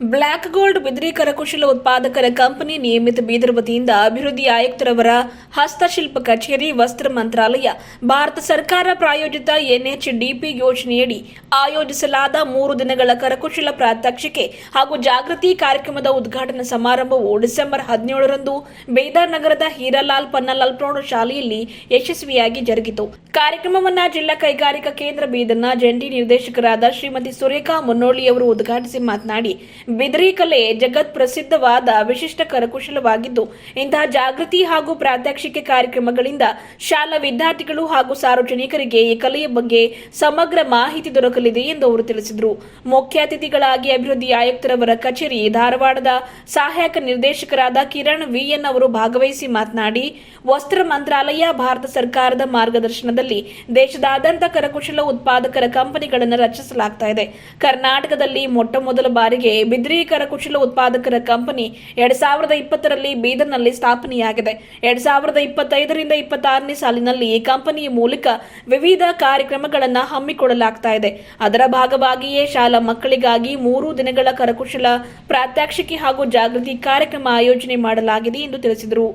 Black gold ಬಿದ್ರಿ ಕರಕುಶಲ ಉತ್ಪಾದಕರ company ನಿಯಮಿತ ಬೀದರ್ ವತಿಯಿಂದ ಅಭಿವೃದ್ಧಿ ಆಯುಕ್ತರವರ ಹಸ್ತಶಿಲ್ಪ ಕಚೇರಿ, ವಸ್ತ್ರ ಮಂತ್ರಾಲಯ. ಭಾರತ ಸರ್ಕಾರ ಪ್ರಾಯೋಜಿತ ಎನ್ಎಚ್ಡಿಪಿ ಯೋಜನೆಯಡಿ ಆಯೋಜಿಸಲಾದ ಮೂರು ದಿನಗಳ ಕರಕುಶಲ ಪ್ರಾತ್ಯಕ್ಷಿಕೆ ಹಾಗೂ ಜಾಗೃತಿ ಕಾರ್ಯಕ್ರಮದ ಉದ್ಘಾಟನಾ ಸಮಾರಂಭವು ಡಿಸೆಂಬರ್ ಹದಿನೇಳರಂದು ಬೇದಾರ್ ನಗರದ ಹೀರಾಲಾಲ್ ಪನ್ನಲಾಲ್ ಪ್ರೌಢಶಾಲೆಯಲ್ಲಿ ಯಶಸ್ವಿಯಾಗಿ ಜರುಗಿತು. ಕಾರ್ಯಕ್ರಮವನ್ನು ಜಿಲ್ಲಾ ಕೈಗಾರಿಕಾ ಕೇಂದ್ರ ಬೀದರ್ನ ಜಂಟಿ ನಿರ್ದೇಶಕರಾದ ಶ್ರೀಮತಿ ಸುರೇಖಾ ಮುನ್ನೋಳಿಯವರು ಉದ್ಘಾಟಿಸಿ ಮಾತನಾಡಿ ಬಿದಿರಿ ಕಲೆ ಜಗತ್ ಪ್ರಸಿದ್ಧವಾದ ವಿಶಿಷ್ಟ ಕರಕುಶಲವಾಗಿದ್ದು, ಇಂತಹ ಜಾಗೃತಿ ಹಾಗೂ ಪ್ರಾತ್ಯಕ್ಷಿಕೆ ಕಾರ್ಯಕ್ರಮಗಳಿಂದ ಶಾಲಾ ವಿದ್ಯಾರ್ಥಿಗಳು ಹಾಗೂ ಸಾರ್ವಜನಿಕರಿಗೆ ಈ ಕಲೆಯ ಬಗ್ಗೆ ಸಮಗ್ರ ಮಾಹಿತಿ ದೊರಕಲಿದೆ ಎಂದು ಅವರು ತಿಳಿಸಿದರು. ಮುಖ್ಯ ಅತಿಥಿಗಳಾಗಿ ಅಭಿವೃದ್ಧಿ ಆಯುಕ್ತರವರ ಕಚೇರಿ ಧಾರವಾಡದ ಸಹಾಯಕ ನಿರ್ದೇಶಕರಾದ ಕಿರಣ್ ವಿಎನ್ ಅವರು ಭಾಗವಹಿಸಿ ಮಾತನಾಡಿ, ವಸ್ತ್ರ ಮಂತ್ರಾಲಯ ಭಾರತ ಸರ್ಕಾರದ ಮಾರ್ಗದರ್ಶನದಲ್ಲಿ ದೇಶದಾದ್ಯಂತ ಕರಕುಶಲ ಉತ್ಪಾದಕರ ಕಂಪನಿಗಳನ್ನು ರಚಿಸಲಾಗ್ತಾ ಇದೆ. ಕರ್ನಾಟಕದಲ್ಲಿ ಮೊಟ್ಟ ಮೊದಲ ಬಾರಿಗೆ ಬಿದ್ರಿ ಕರಕುಶಲ ಉತ್ಪಾದಕರ ಕಂಪನಿ ಎರಡ್ ಸಾವಿರದ ಇಪ್ಪತ್ತರಲ್ಲಿ ಬೀದರ್ನಲ್ಲಿ ಸ್ಥಾಪನೆಯಾಗಿದೆ. ಎರಡ್ ಸಾವಿರದ ಇಪ್ಪತ್ತೈದರಿಂದ ಇಪ್ಪತ್ತಾರನೇ ಸಾಲಿನಲ್ಲಿ ಈ ಕಂಪನಿಯ ಮೂಲಕ ವಿವಿಧ ಕಾರ್ಯಕ್ರಮಗಳನ್ನು ಹಮ್ಮಿಕೊಳ್ಳಲಾಗ್ತಾ ಇದೆ. ಅದರ ಭಾಗವಾಗಿಯೇ ಶಾಲಾ ಮಕ್ಕಳಿಗಾಗಿ ಮೂರು ದಿನಗಳ ಕರಕುಶಲ ಪ್ರಾತ್ಯಕ್ಷಿಕೆ ಹಾಗೂ ಜಾಗೃತಿ ಕಾರ್ಯಕ್ರಮ ಆಯೋಜನೆ ಮಾಡಲಾಗಿದೆ ಎಂದು ತಿಳಿಸಿದರು.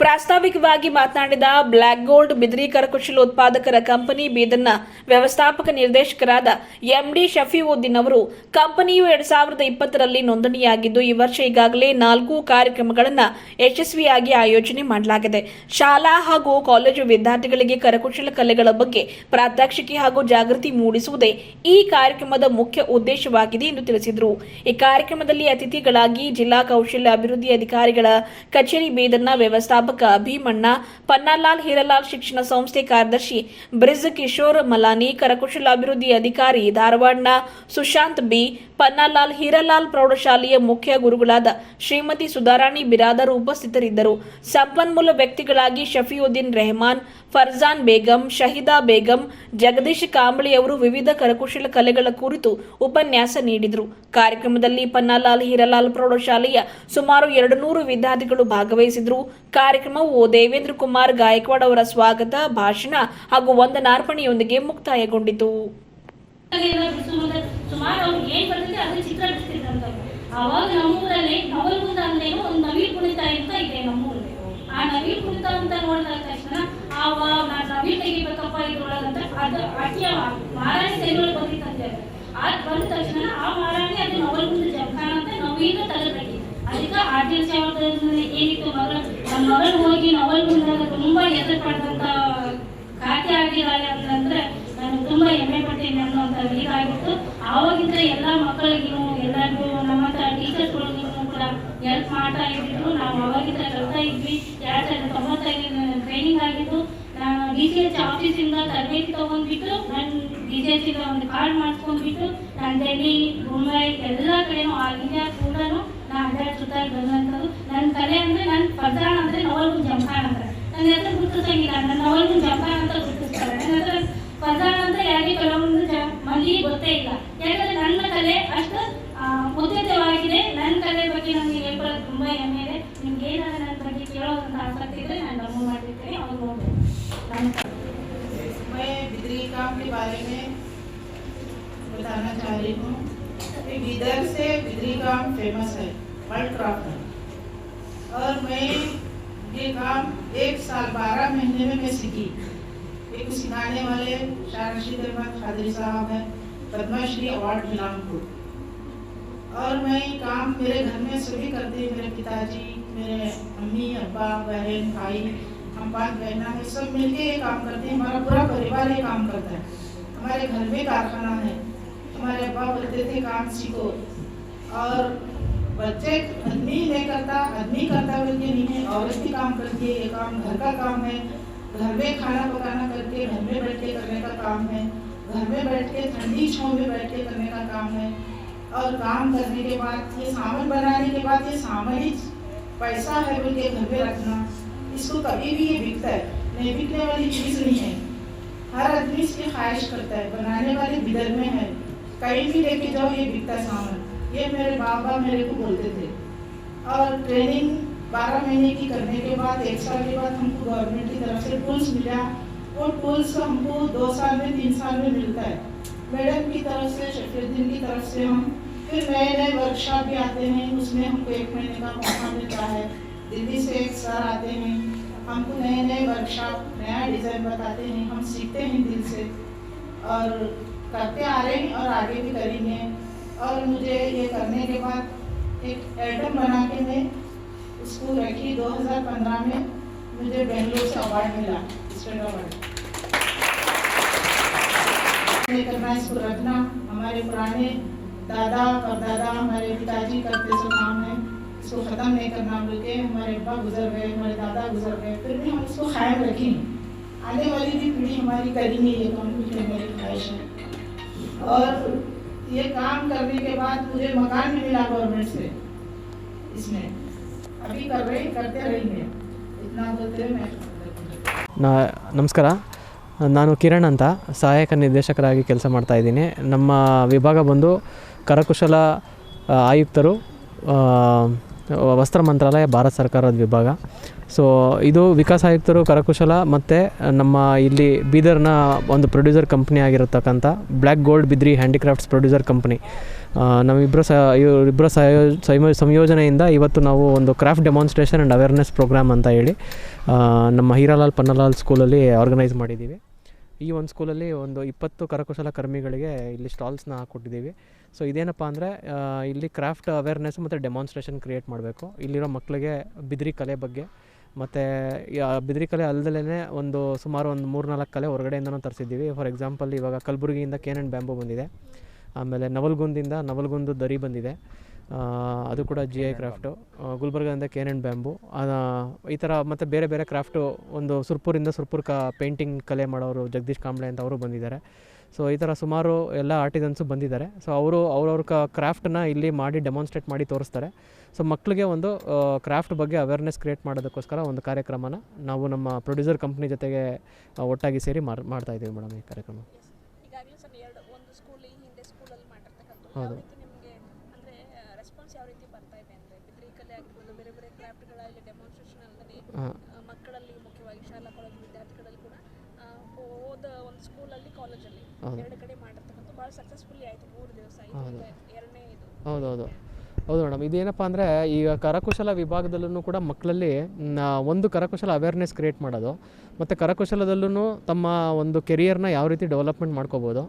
ಪ್ರಾಸ್ತಾವಿಕವಾಗಿ ಮಾತನಾಡಿದ ಬ್ಲ್ಯಾಕ್ ಗೋಲ್ಡ್ ಬಿದ್ರಿ ಕರಕುಶಲ ಉತ್ಪಾದಕರ ಕಂಪನಿ ಬೀದರ್ನ ವ್ಯವಸ್ಥಾಪಕ ನಿರ್ದೇಶಕರಾದ ಎಂಡಿ ಶಫೀವುದ್ದೀನ್ ಅವರು, ಕಂಪನಿಯು ಎರಡ್ ಸಾವಿರದ ಇಪ್ಪತ್ತರಲ್ಲಿ ನೋಂದಣಿಯಾಗಿದ್ದು, ಈ ವರ್ಷ ಈಗಾಗಲೇ ನಾಲ್ಕು ಕಾರ್ಯಕ್ರಮಗಳನ್ನು ಯಶಸ್ವಿಯಾಗಿ ಆಯೋಜನೆ ಮಾಡಲಾಗಿದೆ. ಶಾಲಾ ಹಾಗೂ ಕಾಲೇಜು ವಿದ್ಯಾರ್ಥಿಗಳಿಗೆ ಕರಕುಶಲ ಕಲೆಗಳ ಬಗ್ಗೆ ಪ್ರಾತ್ಯಕ್ಷಿಕೆ ಹಾಗೂ ಜಾಗೃತಿ ಮೂಡಿಸುವುದೇ ಈ ಕಾರ್ಯಕ್ರಮದ ಮುಖ್ಯ ಉದ್ದೇಶವಾಗಿದೆ ಎಂದು ತಿಳಿಸಿದರು. ಈ ಕಾರ್ಯಕ್ರಮದಲ್ಲಿ ಅತಿಥಿಗಳಾಗಿ ಜಿಲ್ಲಾ ಕೌಶಲ್ಯ ಅಭಿವೃದ್ಧಿ ಅಧಿಕಾರಿಗಳ ಕಚೇರಿ ಬೀದರ್ನ ವ್ಯವಸ್ಥಾಪಕ ಭೀಮಣ್ಣ, ಪನ್ನಾಲಾಲ್ ಹೀರಲಾಲ್ ಶಿಕ್ಷಣ ಸಂಸ್ಥೆ ಕಾರ್ಯದರ್ಶಿ ಬ್ರಿಜ್ ಕಿಶೋರ್ ಮಲಾನಿ, ಕರಕುಶಲ ಅಭಿವೃದ್ಧಿ ಅಧಿಕಾರಿ ಧಾರವಾಡನ ಸುಶಾಂತ್ ಬಿ, ಪನ್ನಾಲಾಲ್ ಹೀರಲಾಲ್ ಪ್ರೌಢಶಾಲೆಯ ಮುಖ್ಯ ಗುರುಗಳಾದ ಶ್ರೀಮತಿ ಸುಧಾರಾಣಿ ಬಿರಾದರ್ ಉಪಸ್ಥಿತರಿದ್ದರು. ಸಂಪನ್ಮೂಲ ವ್ಯಕ್ತಿಗಳಾಗಿ ಶಫಿಯುದ್ದೀನ್ ರೆಹಮಾನ್, ಫರ್ಜಾನ್ ಬೇಗಂ, ಶಹಿದಾ ಬೇಗಂ, ಜಗದೀಶ್ ಕಾಂಬಳಿ ಅವರು ವಿವಿಧ ಕರಕುಶಲ ಕಲೆಗಳ ಕುರಿತು ಉಪನ್ಯಾಸ ನೀಡಿದರು. ಕಾರ್ಯಕ್ರಮದಲ್ಲಿ ಪನ್ನಾಲಾಲ್ ಹೀರಲಾಲ್ ಪ್ರೌಢಶಾಲೆಯ ಸುಮಾರು ಎರಡು ನೂರು ವಿದ್ಯಾರ್ಥಿಗಳು ಭಾಗವಹಿಸಿದರು ಕಾರ್ಯಕ್ರಮವು ದೇವೇಂದ್ರ ಕುಮಾರ್ ಗಾಯಕ್ವಾಡ್ ಅವರ ಸ್ವಾಗತ, ಭಾಷಣ ಹಾಗೂ ವಂದನಾರ್ಪಣೆಯೊಂದಿಗೆ ಮುಕ್ತಾಯಗೊಂಡಿತು. ನಮ್ಮೂರಲ್ಲಿ ಒಂದು ನವಿಲ್ ಕುಣಿತ ಅಂತ ಇದೆ ನಮ್ಮೂರಲ್ಲಿ. ಆ ನವಿಲ್ ಕುಣಿತ ಅಂತ ನೋಡಿದ ತಕ್ಷಣ ನಾನು ನವಿಲ್ ತೆಗಿಬೇಕಪ್ಪ ಇದ್ರೊಳಗಂತ ಅದು ಬಂದಿತ್ತಂತೆ. ಅದು ಬಂದ ತಕ್ಷಣ ಆ ಮಾರಾಣಿ ಅದು ನವಲ್ಗುಂದ ಜಮಖಾನ ಅಂತ ನವೀನ ತೆಗೆದ್ಬಿಟ್ಟು ಆರ್ಟಿಲ್ ಸೇವಕರಲ್ಲಿ ಏನಿತ್ತು ಮಗಳು ನಮ್ಮ ಮಗಳು ಹೋಗಿ ಬಂದಾಗ ತುಂಬಾ ಹೆಸರು ಪಡೆದಂತ ಖಾತೆ ಆಗಿದ್ದಾಳೆ ಅಂತಂದ್ರೆ ನಾನು ತುಂಬಾ ಹೆಮ್ಮೆ ಪಡ್ತೀನಿ ಅನ್ನೋಂಥ ಇದಾಗಿತ್ತು ಆವಾಗಿಂದ ಎಲ್ಲ ಮಕ್ಕಳಿಗೂ, ಎಲ್ಲರಿಗೂ ನಮ್ಮಂತ ಟೀಚರ್ಸ್ಗಳಿಗೂ ಕೂಡ ಹೆಲ್ಪ್ ಮಾಡ್ತಾ ಇದ್ರು ನಾವು ಅವಾಗಿಂದ ಕಲ್ತಾ ಇದ್ವಿ. ಎರಡ್ ಸಾವಿರದ ತೊಂಬತ್ತೈದು ಟ್ರೈನಿಂಗ್ ಆಗಿದ್ದು ನಾನು ಡಿ ಸಿ ಆಫೀಸಿಂದ ತರಬೇತಿ ತಗೊಂಡ್ಬಿಟ್ಟು, ನಾನು ಡಿ ಸಿ ಒಂದು ಕಾರ್ಡ್ ಮಾಡಿಸ್ಕೊಂಡ್ಬಿಟ್ಟು, ನಾನು ಡೆಲ್ಲಿ ಮುಂಬೈ ಎಲ್ಲ ಕಡೆನೂ ಆಲ್ ಇಂಡಿಯಾ ಕೂಡ ನಾನು ಅಡ್ಡಾಡ್ ಸುತ್ತಾಗಿ ಬಂದಂಥದ್ದು ನನ್ನ ಕಲೆ ಅಂದ್ರೆ ನನ್ನ ಪದಾರ್ಥ ಅಂದ್ರೆ ನವಲ್ಗುಂದ್ ಜಮಖಾನ್ ಅಂತ ನನ್ನ ಹೆಸರು ಗುರುತಿಸಂಗಿಲ್ಲ ನನ್ನ ನವಲ್ಗುಂದ್ ಜಮಖಾನ್ ಅಂತ ಗುರುತಿಸ್ತಾರೆ ನನ್ನ ಹೆಸರು ಪದಾರ್ಥ ಅಂತ ಯಾರಿಗೆ ಕೆಲವೊಂದು ಜ ಮಂದಿಗೆ ಗೊತ್ತೇ ಇಲ್ಲ ಯಾಕಂದ್ರೆ ನನ್ನ ಕಲೆ ಅಷ್ಟು ಆ, ಉದ್ಯತವಾಗಿದೆ ನನ್ನ ಕಲೆ ಬಗ್ಗೆ ನನಗೆ ಹೇಳ್ಕೊಳ್ಳೋದು ತುಂಬಾ ಹೆಮ್ಮೆ ಇದೆ ನಿಮ್ಗೆ ಏನಾದ್ರು ನನ್ನ ಬಗ್ಗೆ ಕೇಳೋದಂತ ಆಸಕ್ತಿ ಇದ್ರೆ ನಾನು ಡೌನ್ಲೋಡ್ ಮಾಡಿರ್ತೀನಿ ಅವ್ರು ನೋಡ್ಬೋದು ನನ್ನ मैं बिदरी काम के बारे में बताना चाह रही हूँ कि बिदर से बिदरी काम फेमस है वर्ल्ड क्राफ्ट है। और मैं ये काम एक साल, बारह महीने में मैं सीखी। एक सिखाने वाले शाह रशीद अहमद खादरी साहब हैं, पद्मश्री अवार्ड मिला उनको और मैं काम मेरे घर में सभी करते हैं, मेरे पिताजी, मेरे अम्मी अब्बा, बहन, भाई, हम पाँच बहना है सब मिलके ये काम करते हैं। हमारा पूरा परिवार ये काम करता है। हमारे घर में कारखाना है। हमारे अब्बा बोलते थे, काम सीखो। और बच्चे आदमी नहीं करता आदमी करता बोल के नहीं है औरत भी काम करती है, ये काम घर का काम है। घर में खाना पकाना करके, घर में बैठ के करने का काम है। घर में बैठ के ठंडी छाँव में बैठ के करने का काम है। और काम करने के बाद, ये सामान बनाने के बाद ये सामान ही पैसा है बोल के घर में रखना। इसको कभी भी ये बिकता है। नहीं बिकने वाली चीज़ नहीं है। हर आदमी इसकी ख्वाहिश करता है, बनाने वाले बिदर में है। कहीं भी लेके जाओ, ये बिकता सामान। ये मेरे बाबा मेरे को बोलते थे। और ट्रेनिंग बारह महीने की करने के बाद, एक साल के बाद हमको गवर्नमेंट की तरफ़ से टूल्स मिला। वो टूल्स हमको दो साल में, तीन साल में मिलता है। मैडम की तरफ़ से शफीउद्दीन की तरफ़ से हम फिर फिर नए नए वर्कशॉप भी आते हैं। उसमें हमको एक महीने का मौका मिलता है। दिल्ली से एक सर आते हैं। हमको नए नए वर्कशॉप नया डिज़ाइन बताते हैं। हम सीखते हैं दिल से। और करते आ रहे हैं और आगे भी करेंगे। और मुझे ये करने के बाद एक आइटम बना के मैं उसको रखी 2015 में। मुझे बेंगलोर से अवार्ड मिला स्टेट अवार्ड करना इसको रखना। हमारे पुराने दादा और दादा, हमारे पिताजी करते जो काम है। इसको ख़त्म नहीं करना बोल के हमारे अब्बा गुजर गए, हमारे दादा गुजर गए। फिर भी हम इसको कायम रखें आने वाली भी पीढ़ी हमारी करेंगे ये काम ये मेरी ख्वाहिश है और ये काम करने के बाद मुझे मकान भी मिला गवर्नमेंट से इसमें अभी कर रहे करते रहेंगे इतना बोलते हुए मैं ನಾ ನಮಸ್ಕಾರ ನಾನು ಕಿರಣ್ ಅಂತ ಸಹಾಯಕ ನಿರ್ದೇಶಕರಾಗಿ ಕೆಲಸ ಮಾಡ್ತಾ ಇದ್ದೀನಿ ನಮ್ಮ ವಿಭಾಗ ಬಂದು ಕರಕುಶಲ ಆ, ಆಯುಕ್ತರು ಆ, ವಸ್ತ್ರ ಮಂತ್ರಾಲಯ, ಭಾರತ ಸರ್ಕಾರದ ವಿಭಾಗ. ಸೊ ಇದು ವಿಕಾಸ ಆಯುಕ್ತರು, ಕರಕುಶಲ ಮತ್ತು ನಮ್ಮ ಇಲ್ಲಿ ಬೀದರ್ನ ಒಂದು ಪ್ರೊಡ್ಯೂಸರ್ ಕಂಪ್ನಿ ಆಗಿರತಕ್ಕಂಥ black gold Bidri handicrafts producer company ನಮ್ಮಿಬ್ಬರ ಸ ಇವರಿಬ್ಬರ ಸಹಯೋ ಸಂಯೋ ಸಂಯೋಜನೆಯಿಂದ ಇವತ್ತು ನಾವು ಒಂದು craft demonstration and awareness programme ಅಂತ ಹೇಳಿ ನಮ್ಮ ಹೀರಾಲಾಲ್ ಪನ್ನಲಾಲ್ ಸ್ಕೂಲಲ್ಲಿ ಆರ್ಗನೈಸ್ ಮಾಡಿದ್ದೀವಿ. ಈ ಒಂದು ಸ್ಕೂಲಲ್ಲಿ ಒಂದು ಇಪ್ಪತ್ತು ಕರಕುಶಲ ಕರ್ಮಿಗಳಿಗೆ ಇಲ್ಲಿ ಸ್ಟಾಲ್ಸ್ನ ಹಾಕ್ಕೊಟ್ಟಿದ್ದೀವಿ ಸೊ ಇದೇನಪ್ಪ ಅಂದರೆ ಇಲ್ಲಿ ಕ್ರಾಫ್ಟ್ ಅವೇರ್ನೆಸ್ ಮತ್ತು ಡೆಮಾನ್ಸ್ಟ್ರೇಷನ್ ಕ್ರಿಯೇಟ್ ಮಾಡಬೇಕು. ಇಲ್ಲಿರೋ ಮಕ್ಕಳಿಗೆ ಬಿದಿರಿ ಕಲೆ ಬಗ್ಗೆ ಮತ್ತು ಬಿದಿರಿ ಕಲೆ ಅಲ್ಲದಲ್ಲೇ ಒಂದು ಸುಮಾರು ಒಂದು ಮೂರು ನಾಲ್ಕು ಕಲೆ ಹೊರಗಡೆಯಿಂದನೂ ತರಿಸಿದ್ದೀವಿ. ಫಾರ್ ಎಕ್ಸಾಂಪಲ್ ಇವಾಗ ಕಲಬುರಗಿಯಿಂದ ಕೇನ್ ಆ್ಯಂಡ್ ಬ್ಯಾಂಬು ಬಂದಿದೆ. ಆಮೇಲೆ ನವಲ್ಗುಂದಿಂದ ನವಲ್ಗುಂದು ದರಿ ಬಂದಿದೆ. ಅದು ಕೂಡ ಜಿ ಐ ಕ್ರಾಫ್ಟು ಗುಲ್ಬರ್ಗದಿಂದ ಕೇನ್ ಆ್ಯಂಡ್ ಬ್ಯಾಂಬು ಈ ಥರ ಮತ್ತು ಬೇರೆ ಬೇರೆ ಕ್ರಾಫ್ಟು ಒಂದು ಸುರ್ಪುರಿಂದ ಸುರ್ಪುರ್ ಕ ಪೇಂಟಿಂಗ್ ಕಲೆ ಮಾಡೋರು ಜಗದೀಶ್ ಕಾಂಬ್ಳೆ ಅಂತ ಅವರು ಬಂದಿದ್ದಾರೆ. ಸೊ ಈ ಥರ ಸುಮಾರು ಎಲ್ಲ ಆರ್ಟಿಸನ್ಸು ಬಂದಿದ್ದಾರೆ. ಸೊ ಅವರು ಅವ್ರವ್ರ ಕ ಕ್ರಾಫ್ಟನ್ನ ಇಲ್ಲಿ ಮಾಡಿ ಡೆಮಾನ್ಸ್ಟ್ರೇಟ್ ಮಾಡಿ ತೋರಿಸ್ತಾರೆ. ಸೊ ಮಕ್ಕಳಿಗೆ ಒಂದು ಕ್ರಾಫ್ಟ್ ಬಗ್ಗೆ ಅವೇರ್ನೆಸ್ ಕ್ರಿಯೇಟ್ ಮಾಡೋದಕ್ಕೋಸ್ಕರ ಒಂದು ಕಾರ್ಯಕ್ರಮನ ನಾವು ನಮ್ಮ ಪ್ರೊಡ್ಯೂಸರ್ ಕಂಪ್ನಿ ಜೊತೆಗೆ ಒಟ್ಟಾಗಿ ಸೇರಿ ಮಾರ್ ಮಾಡ್ತಾ ಇದ್ದೀವಿ ಮೇಡಮ್ ಈ ಕಾರ್ಯಕ್ರಮ. ಹೌದು ಸರ್ ಎರಡು ಒಂದು ಸ್ಕೂಲ್ ಈ ಹಿಂದೆ ಸ್ಕೂಲಲ್ಲಿ ಮಾಡಿರ್ತಕ್ಕಂಥ ಯಾವ ಹೌದು. ರೀತಿ ನಿಮಗೆ ಅಂದರೆ ರೆಸ್ಪಾನ್ಸ್ ಯಾವ ರೀತಿ ಬರ್ತಾ ಇದೆ ಅಂದರೆ ಬಿದ್ರಿ ಕಲೆ ಆಗಿರ್ಬೋದು ಬೇರೆ ಬೇರೆ ಕ್ರಾಫ್ಟ್ಗಳ ಇಲ್ಲಿ ಡೆಮಾನ್ಸ್ಟ್ರೇಷನ್ ಅಲ್ಲದೆ ಮಕ್ಕಳಲ್ಲಿ ಮುಖ್ಯವಾಗಿ ಶಾಲಾ ಕಾಲೇಜು ವಿದ್ಯಾರ್ಥಿಗಳಲ್ಲಿ ಕೂಡ ಹೋದ ಒಂದು ಸ್ಕೂಲಲ್ಲಿ ಕಾಲೇಜಲ್ಲಿ. ಎರಡು ಕಡೆ ಮಾಡಿರ್ತಕ್ಕಂಥ ಭಾಳ ಸಕ್ಸಸ್ಫುಲ್ಲಿ ಆಯಿತು. ಮೂರು ದಿವಸ. ಎರಡನೇ ಇದು. ಹೌದೌದು. ಹೌದು ಮೇಡಮ್. ಇದೇನಪ್ಪ ಅಂದರೆ ಈಗ ಕರಕುಶಲ ವಿಭಾಗದಲ್ಲೂ ಕೂಡ ಮಕ್ಕಳಲ್ಲಿ ಒಂದು ಕರಕುಶಲ ಅವೇರ್ನೆಸ್ ಕ್ರಿಯೇಟ್ ಮಾಡೋದು, ಮತ್ತು ಕರಕುಶಲದಲ್ಲೂ ತಮ್ಮ ಒಂದು ಕೆರಿಯರ್ನ ಯಾವ ರೀತಿ ಡೆವಲಪ್ಮೆಂಟ್ ಮಾಡ್ಕೋಬೋದು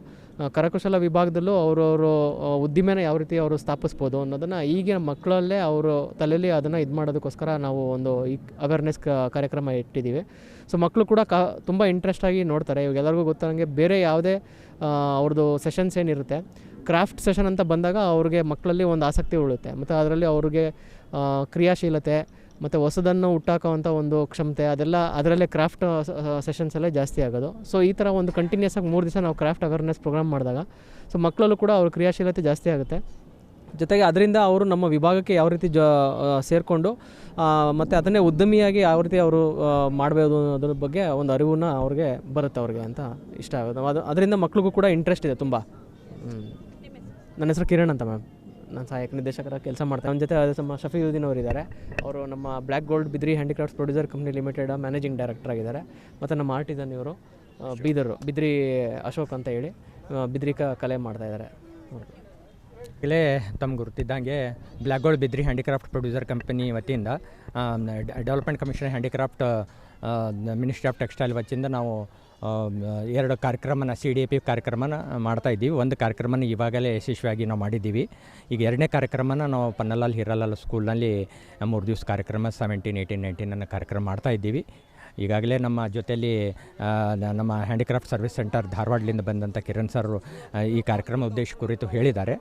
ಕರಕುಶಲ ವಿಭಾಗದಲ್ಲೂ ಅವರವರು ಉದ್ದಿಮೆನ ಯಾವ ರೀತಿ ಅವರು ಸ್ಥಾಪಿಸ್ಬೋದು ಅನ್ನೋದನ್ನು ಈಗಿನ ಮಕ್ಕಳಲ್ಲೇ ಅವರು ತಲೆಯಲ್ಲಿ ಅದನ್ನು ಇದು ಮಾಡೋದಕ್ಕೋಸ್ಕರ ನಾವು ಒಂದು ಈ ಅವೇರ್ನೆಸ್ ಕಾರ್ಯಕ್ರಮ ಇಟ್ಟಿದ್ದೀವಿ ಸೊ ಮಕ್ಕಳು ಕೂಡ ಕ, ತುಂಬ ಇಂಟ್ರೆಸ್ಟಾಗಿ ನೋಡ್ತಾರೆ. ಇವಾಗ ಎಲ್ಲರಿಗೂ ಗೊತ್ತಾಗಂಗೆ ಬೇರೆ ಯಾವುದೇ ಅವ್ರದ್ದು ಸೆಷನ್ಸ್ ಏನಿರುತ್ತೆ ಕ್ರಾಫ್ಟ್ ಸೆಷನ್ ಅಂತ ಬಂದಾಗ ಅವ್ರಿಗೆ ಮಕ್ಕಳಲ್ಲಿ ಒಂದು ಆಸಕ್ತಿ ಉಳುತ್ತೆ. ಮತ್ತು ಅದರಲ್ಲಿ ಅವ್ರಿಗೆ ಕ್ರಿಯಾಶೀಲತೆ, ಮತ್ತು ಹೊಸದನ್ನು ಹುಟ್ಟಾಕೋವಂಥ ಒಂದು ಕ್ಷಮತೆ, ಅದೆಲ್ಲ ಅದರಲ್ಲೇ ಕ್ರಾಫ್ಟ್ ಸೆಷನ್ಸ್ ಎಲ್ಲ ಜಾಸ್ತಿ ಆಗೋದು. ಸೊ ಈ ಥರ ಒಂದು ಕಂಟಿನ್ಯೂಸ್ ಆಗಿ ಮೂರು ದಿವಸ ನಾವು ಕ್ರಾಫ್ಟ್ ಅವೇರ್ನೆಸ್ ಪ್ರೋಗ್ರಾಮ್ ಮಾಡಿದಾಗ ಸೊ ಮಕ್ಕಳಲ್ಲೂ ಕೂಡ ಅವ್ರ ಕ್ರಿಯಾಶೀಲತೆ ಜಾಸ್ತಿ ಆಗುತ್ತೆ. ಜೊತೆಗೆ ಅದರಿಂದ ಅವರು ನಮ್ಮ ವಿಭಾಗಕ್ಕೆ ಯಾವ ರೀತಿ ಜ ಸೇರಿಕೊಂಡು ಮತ್ತು ಅದನ್ನೇ ಉದ್ಯಮಿಯಾಗಿ ಯಾವ ರೀತಿ ಅವರು ಮಾಡಬಹುದು ಅನ್ನೋದ್ರ ಬಗ್ಗೆ ಒಂದು ಅರಿವನ್ನ ಅವ್ರಿಗೆ ಬರುತ್ತೆ ಅವ್ರಿಗೆ ಅಂತ ಇಷ್ಟ ಆಗುತ್ತೆ ಅದು, ಅದರಿಂದ ಮಕ್ಳಿಗೂ ಕೂಡ ಇಂಟ್ರೆಸ್ಟ್ ಇದೆ ತುಂಬ. ನನ್ನ ಹೆಸರು ಕಿರಣ್ ಅಂತ ಮ್ಯಾಮ್. ನಾನು ಸಹಾಯಕ ನಿರ್ದೇಶಕರ ಕೆಲಸ ಮಾಡ್ತೇನೆ ನನ್ನ ಜೊತೆ ನಮ್ಮ ಶಫೀಯುದ್ದೀನ್ ಅವರು ಇದ್ದಾರೆ ಅವರು ನಮ್ಮ Black Gold Bidri handicrafts producer company limited managing director ಆಗಿದ್ದಾರೆ. ಮತ್ತು ನಮ್ಮ ಆರ್ಟಿಸನ್ ಇವರು ಬೀದರು ಬಿದ್ರಿ ಅಶೋಕ್ ಅಂತ ಹೇಳಿ ಬಿದ್ರಿಕ ಕಲೆ ಮಾಡ್ತಾ ಇದ್ದಾರೆ. ಈಗಲೇ ತಮ್ಗೆ ಗುರುತಿದ್ದಂಗೆ black gold Bidri handicraft producer company ವತಿಯಿಂದ development commission handicraft ministry of textile ವತಿಯಿಂದ ನಾವು ಎರಡು ಕಾರ್ಯಕ್ರಮನ ಸಿ ಡಿ ಎ ಪಿ ಕಾರ್ಯಕ್ರಮನ ಮಾಡ್ತಾಯಿದ್ದೀವಿ ಒಂದು ಕಾರ್ಯಕ್ರಮನ ಇವಾಗಲೇ ಯಶಸ್ವಿಯಾಗಿ ನಾವು ಮಾಡಿದ್ದೀವಿ. ಈಗ ಎರಡನೇ ಕಾರ್ಯಕ್ರಮನ ನಾವು ಪನ್ನಲಾಲ್ ಹಿರಾಲಾಲ್ ಸ್ಕೂಲ್ನಲ್ಲಿ ಮೂರು ದಿವಸ ಕಾರ್ಯಕ್ರಮ ಸೆವೆಂಟೀನ್ ಏಯ್ಟೀನ್ ನೈನ್ಟೀನ್ ಅನ್ನೋ ಕಾರ್ಯಕ್ರಮ ಮಾಡ್ತಾಯಿದ್ದೀವಿ ಈಗಾಗಲೇ ನಮ್ಮ ಜೊತೆಯಲ್ಲಿ ನಮ್ಮ ಹ್ಯಾಂಡಿಕ್ರಾಫ್ಟ್ ಸರ್ವಿಸ್ ಸೆಂಟರ್ ಧಾರವಾಡದಿಂದ ಬಂದಂಥ ಕಿರಣ್ ಸರ್ ಈ ಕಾರ್ಯಕ್ರಮ ಉದ್ದೇಶ ಕುರಿತು ಹೇಳಿದ್ದಾರೆ.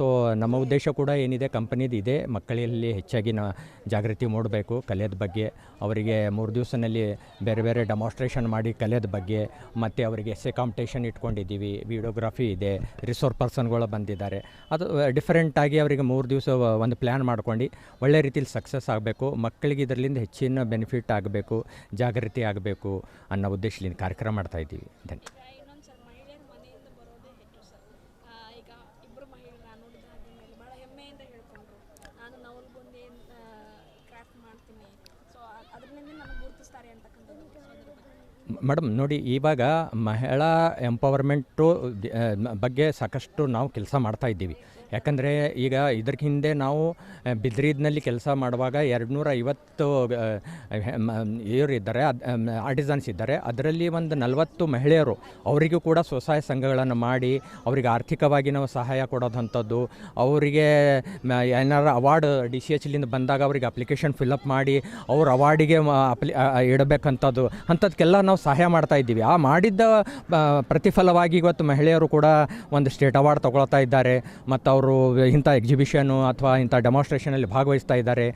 ಸೊ ನಮ್ಮ ಉದ್ದೇಶ ಕೂಡ ಏನಿದೆ, ಕಂಪನಿದು ಇದೆ. ಮಕ್ಕಳಲ್ಲಿ ಹೆಚ್ಚಾಗಿ ನಾ ಜಾಗೃತಿ ಮೂಡಬೇಕು ಕಲೆಯದ ಬಗ್ಗೆ. ಅವರಿಗೆ ಮೂರು ದಿವಸದಲ್ಲಿ ಬೇರೆ ಬೇರೆ ಡೆಮಾನ್ಸ್ಟ್ರೇಷನ್ ಮಾಡಿ ಕಲೆಯದ ಬಗ್ಗೆ. ಮತ್ತು ಅವರಿಗೆ ಎಸ್ಸೆ ಕಾಂಪಿಟೇಷನ್ ಇಟ್ಕೊಂಡಿದ್ದೀವಿ. ವಿಡಿಯೋಗ್ರಫಿ ಇದೆ. ರಿಸೋರ್ಸ್ ಪರ್ಸನ್ಗಳು ಬಂದಿದ್ದಾರೆ. ಅದು ಡಿಫರೆಂಟಾಗಿ ಅವರಿಗೆ ಮೂರು ದಿವಸ ಒಂದು ಪ್ಲ್ಯಾನ್ ಮಾಡ್ಕೊಂಡು ಒಳ್ಳೆ ರೀತಿಯಲ್ಲಿ ಸಕ್ಸಸ್ ಆಗಬೇಕು. ಮಕ್ಕಳಿಗೆ ಇದರಿಂದ ಹೆಚ್ಚಿನ ಬೆನಿಫಿಟ್ ಆಗಬೇಕು. ಜಾಗೃತಿ ಆಗಬೇಕು ಅನ್ನೋ ಉದ್ದೇಶದಿಂದ ಕಾರ್ಯಕ್ರಮ ಮಾಡ್ತಾ ಇದ್ದೀವಿ ಧನ್ಯ ಈಗ ಇನ್ನೊಂದು ಸರ್ ಮಹಿಳೆಯರ ಮನೆಯಿಂದ ಬರೋದೇ ಹೆಚ್ಚು ಸರ್ ಆ, ಈಗ ಇಬ್ಬರು ಮಹಿಳೆಯರು ನಾನು ನೋಡಿದ ನವಲ್ಗುಂದಿ ಕ್ರಾಫ್ಟ್ ಮಾಡ್ತೀನಿ. ಸೊ ಅದರಿಂದ ನನಗೆ ಗುರುತಿಸ್ತಾರೆ ಅಂತಕ್ಕಂಥದ್ದು ಮೇಡಮ್ ನೋಡಿ, ಇವಾಗ ಮಹಿಳಾ ಎಂಪವರ್ಮೆಂಟು ಬಗ್ಗೆ ಸಾಕಷ್ಟು ನಾವು ಕೆಲಸ ಮಾಡ್ತಾ ಇದ್ದೀವಿ. ಯಾಕಂದರೆ ಈಗ ಇದ್ರ ಹಿಂದೆ ನಾವು ಬಿದ್ರೀದ್ನಲ್ಲಿ ಕೆಲಸ ಮಾಡುವಾಗ ಎರಡು ನೂರ ಐವತ್ತು ಇವರು ಇದ್ದಾರೆ ಆರ್ಟಿಸನ್ಸ್ ಇದ್ದಾರೆ. ಅದರಲ್ಲಿ ಒಂದು ನಲವತ್ತು ಮಹಿಳೆಯರು, ಅವರಿಗೂ ಕೂಡ ಸ್ವಸಹಾಯ ಸಂಘಗಳನ್ನು ಮಾಡಿ, ಅವರಿಗೆ ಆರ್ಥಿಕವಾಗಿ ನಾವು ಸಹಾಯ ಕೊಡೋದಂಥದ್ದು. ಅವರಿಗೆ ಏನಾರ ಅವಾರ್ಡ್ ಡಿ ಸಿ ಎಚ್ಲಿಂದ ಬಂದಾಗ ಅವರಿಗೆ ಅಪ್ಲಿಕೇಶನ್ ಫಿಲಪ್ ಮಾಡಿ, ಅವ್ರ ಅವಾರ್ಡಿಗೆ ಅಪ್ಲಿ ಇಡಬೇಕಂಥದ್ದು. ಅಂಥದ್ಕೆಲ್ಲ ನಾವು ಸಹಾಯ ಮಾಡ್ತಾ ಇದ್ದೀವಿ. ಆ ಮಾಡಿದ್ದ ಪ್ರತಿಫಲವಾಗಿ ಇವತ್ತು ಮಹಿಳೆಯರು ಕೂಡ ಒಂದು ಸ್ಟೇಟ್ ಅವಾರ್ಡ್ ತಗೊಳ್ತಾ ಇದ್ದಾರೆ. ಮತ್ತು ಅವರು ಇಂಥ ಎಕ್ಸಿಬಿಷನು ಅಥವಾ ಇಂಥ ಡೆಮಾನ್ಸ್ಟ್ರೇಷನಲ್ಲಿ ಭಾಗವಹಿಸ್ತಾ ಇದ್ದಾರೆ.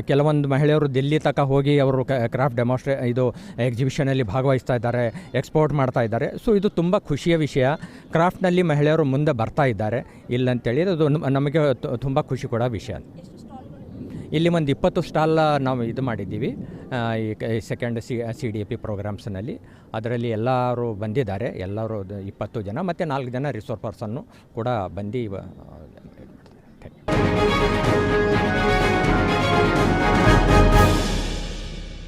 ಕೆಲವೊಂದು ಮಹಿಳೆಯರು ದಿಲ್ಲಿ ತನಕ ಹೋಗಿ ಅವರು ಕ್ರಾಫ್ಟ್ ಡೆಮಾನ್ಸ್ಟ್ರೇ ಇದು ಎಕ್ಸಿಬಿಷನಲ್ಲಿ ಭಾಗವಹಿಸ್ತಾ ಇದ್ದಾರೆ ಎಕ್ಸ್ಪೋರ್ಟ್ ಮಾಡ್ತಾ ಇದ್ದಾರೆ. ಸೊ ಇದು ತುಂಬ ಖುಷಿಯ ವಿಷಯ. ಕ್ರಾಫ್ಟ್ನಲ್ಲಿ ಮಹಿಳೆಯರು ಮುಂದೆ ಬರ್ತಾ ಇದ್ದಾರೆ. ಇಲ್ಲಂತೇಳಿ ಅದು ನಮ್- ನಮಗೆ ತುಂಬ ಖುಷಿ ಕೊಡೋ ವಿಷಯ. ಇಲ್ಲಿ ಒಂದು ಇಪ್ಪತ್ತು ಸ್ಟಾಲ್ ನಾವು ಇದು ಮಾಡಿದ್ದೀವಿ. ಈ second C C D P ಪ್ರೋಗ್ರಾಮ್ಸ್ನಲ್ಲಿ ಅದರಲ್ಲಿ ಎಲ್ಲರೂ ಬಂದಿದ್ದಾರೆ. ಎಲ್ಲರೂ ಇಪ್ಪತ್ತು ಜನ ಮತ್ತು ನಾಲ್ಕು ಜನ ರಿಸೋರ್ಸ್ ಪರ್ಸನ್ನು ಕೂಡ ಬಂದು